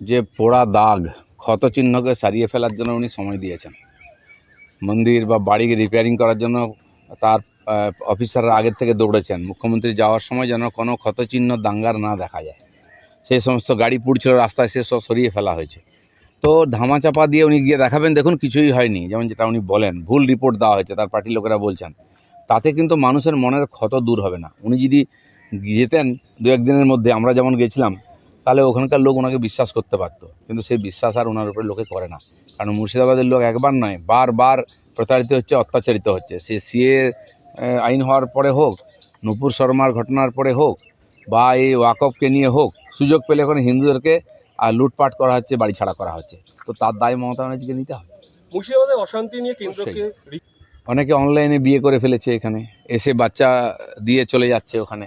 যে পোড়া দাগ, ক্ষতচিহ্নকে সারিয়ে ফেলার জন্য উনি সময় দিয়েছেন। মন্দির বা বাড়ি রিপেয়ারিং করার জন্য তার অফিসাররা আগের থেকে দৌড়েছেন। মুখ্যমন্ত্রী যাওয়ার সময় যেন কোনো ক্ষতচিহ্ন দাঙ্গার না দেখা যায়। সেই সমস্ত গাড়ি পুড়ছিল, রাস্তায় সে সব সরিয়ে ফেলা হয়েছে। তো ধামাচাপা দিয়ে উনি গিয়ে দেখাবেন, দেখুন কিছুই হয়নি। যেমন যেটা উনি বলেন, ভুল রিপোর্ট দেওয়া হয়েছে, তার পার্টির লোকেরা বলছেন। তাতে কিন্তু মানুষের মনের ক্ষত দূর হবে না। উনি যদি যেতেন দু একদিনের মধ্যে, আমরা যেমন গেছিলাম তাহলে ওখানকার লোক ওনাকে বিশ্বাস করতে পারতো। কিন্তু সেই বিশ্বাস আর ওনার উপরে লোকে করে না। কারণ মুর্শিদাবাদের লোক একবার নয় বারবার প্রতারিত হচ্ছে অত্যাচারিত হচ্ছে। সে সিএ আইন হওয়ার পরে হোক নুপুর শর্মার ঘটনার পরে হোক বা এই ওয়াকফকে নিয়ে হোক সুযোগ পেলে এখন হিন্দুদেরকে আর লুটপাট করা হচ্ছে বাড়ি ছাড়া করা হচ্ছে। তো তার দায় মমতা ব্যানার্জিকে নিতে হবে। মুর্শিদাবাদের অশান্তি নিয়ে কেন্দ্রকে অনেকে অনলাইনে বিয়ে করে ফেলেছে এখানে। এসে বাচ্চা দিয়ে চলে যাচ্ছে ওখানে।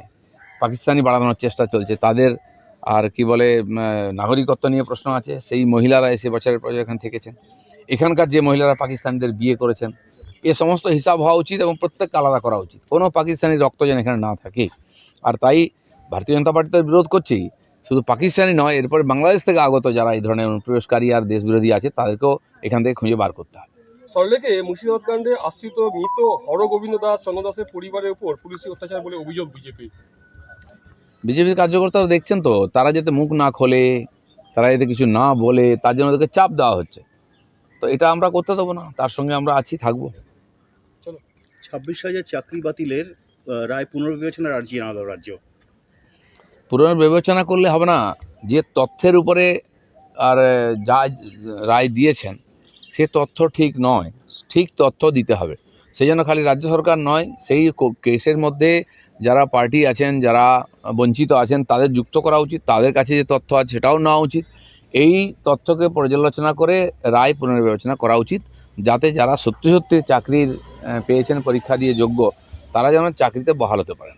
পাকিস্তানি বাড়ানোর চেষ্টা চলছে। তাদের আর কি বলে নাগরিকত্ব নিয়ে প্রশ্ন আছে। সেই মহিলারা এসে বছরের পর এখানে থেকেছেন। এখানকার যে মহিলারা পাকিস্তানিদের বিয়ে করেছেন, এ সমস্ত হিসাব হওয়া উচিত এবং প্রত্যেককে আলাদা করা উচিত। কোনো পাকিস্তানি রক্ত যেন এখানে না থাকে। আর তাই ভারতীয় জনতা পার্টি তো বিরোধ করছেই। শুধু পাকিস্তানি নয়, এরপরে বাংলাদেশ থেকে আগত যারা এই ধরনের অনুপ্রবেশকারী আর দেশবিরোধী আছে, তাদেরকেও এখান থেকে খুঁজে বার করতে হবে। সল্টলেকে মুর্শিদাবাদ কাণ্ডে আশ্রিত মৃত হরগোবিন্দ দাস চন্দ্র দাসের পরিবারের উপর পুলিশি অত্যাচার বলে অভিযোগ বিজেপি বিজেপির কার্যকর্তারা দেখছেন তো তারা যাতে মুখ না খোলে তারা যাতে কিছু না বলে তার জন্য ওদেরকে চাপ দেওয়া হচ্ছে। তো এটা আমরা করতে দেবো না তার সঙ্গে আমরা আছি থাকব। চলো ছাব্বিশ হাজার চাকরি বাতিলের রায় পুনর্বিবেচনার আর্জি জানালো রাজ্য। পুনর্বিবেচনা করলে হবে না যে তথ্যের উপরে আর যা রায় দিয়েছেন সে তথ্য ঠিক নয় ঠিক তথ্য দিতে হবে। সেই জন্য খালি রাজ্য সরকার নয়, সেই কেসের মধ্যে যারা পার্টি আছেন, যারা বঞ্চিত আছেন, তাদের যুক্ত করা উচিত, তাদের কাছে যে তথ্য আছে সেটাও নেওয়া উচিত। এই তথ্যকে পর্যালোচনা করে রায় পুনর্বিবেচনা করা উচিত, যাতে যারা সত্যি সত্যি চাকরির পেয়েছেন, পরীক্ষা দিয়ে যোগ্য, তারা যেন চাকরিতে বহাল হতে পারেন।